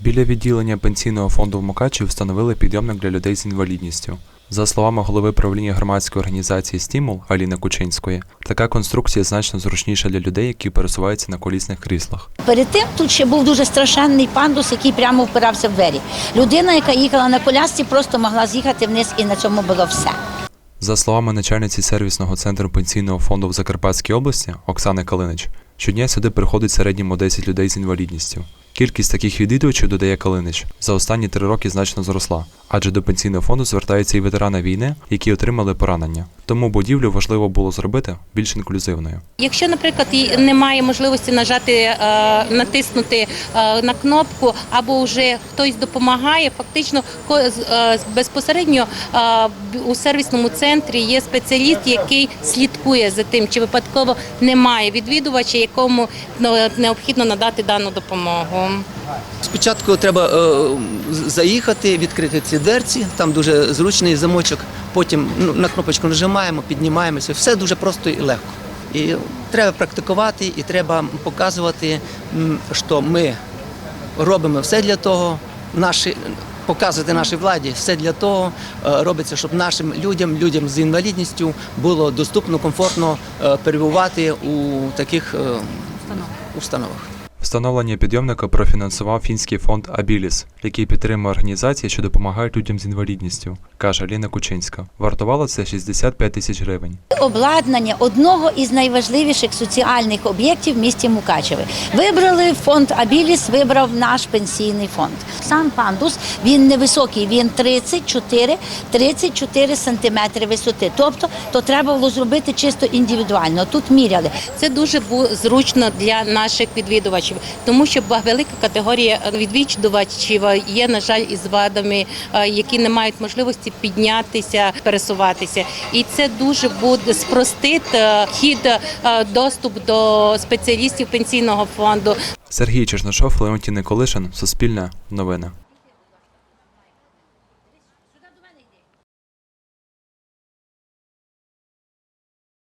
Біля відділення пенсійного фонду в Мукачеві встановили підйомник для людей з інвалідністю. За словами голови правління громадської організації Стімул Аліни Кучинської, така конструкція значно зручніша для людей, які пересуваються на колісних кріслах. Перед тим тут ще був дуже страшенний пандус, який прямо впирався в двері. Людина, яка їхала на колясці, просто могла з'їхати вниз, і на цьому було все. За словами начальниці сервісного центру пенсійного фонду в Закарпатській області Оксани Калинич, щодня сюди приходить середньому 10 людей з інвалідністю. Кількість таких відвідувачів, додає Калинич, за останні три роки значно зросла, адже до пенсійного фонду звертаються і ветерани війни, які отримали поранення. Тому будівлю важливо було зробити більш інклюзивною. Якщо, наприклад, немає можливості нажати, е, натиснути е, на кнопку, або вже хтось допомагає, фактично е, безпосередньо у сервісному центрі є спеціаліст, який слідкує за тим, чи випадково немає відвідувача, якому необхідно надати дану допомогу. Спочатку треба е, заїхати, відкрити ці дверці, там дуже зручний замочок. Потім ну, на кнопочку нажимаємо, піднімаємося. Все дуже просто і легко. І треба практикувати, і треба показувати, що ми робимо все для того, наші, показувати нашій владі, все для того е, робиться, щоб нашим людям, людям з інвалідністю було доступно, комфортно е, перебувати у таких установах. Встановлення підйомника профінансував фінський фонд Абіліс, який підтримує організації, що допомагають людям з інвалідністю, каже Аліна Кучинська. Вартувало це 65 тисяч гривень. Обладнання одного із найважливіших соціальних об'єктів в місті Мукачеве. Вибрали фонд Абіліс, вибрав наш пенсійний фонд. Сам пандус він невисокий, він 34, 34 сантиметри висоти. Тобто, то треба було зробити чисто індивідуально. Тут міряли. Це дуже зручно для наших відвідувачів, тому що велика категорія відвідувачів є, на жаль, із вадами, е, які не мають можливості піднятися, пересуватися. І це дуже буде спростить е, хід е, доступ до спеціалістів пенсійного фонду. Сергій Черношов, Леонтій Николишин, Суспільне, Новини.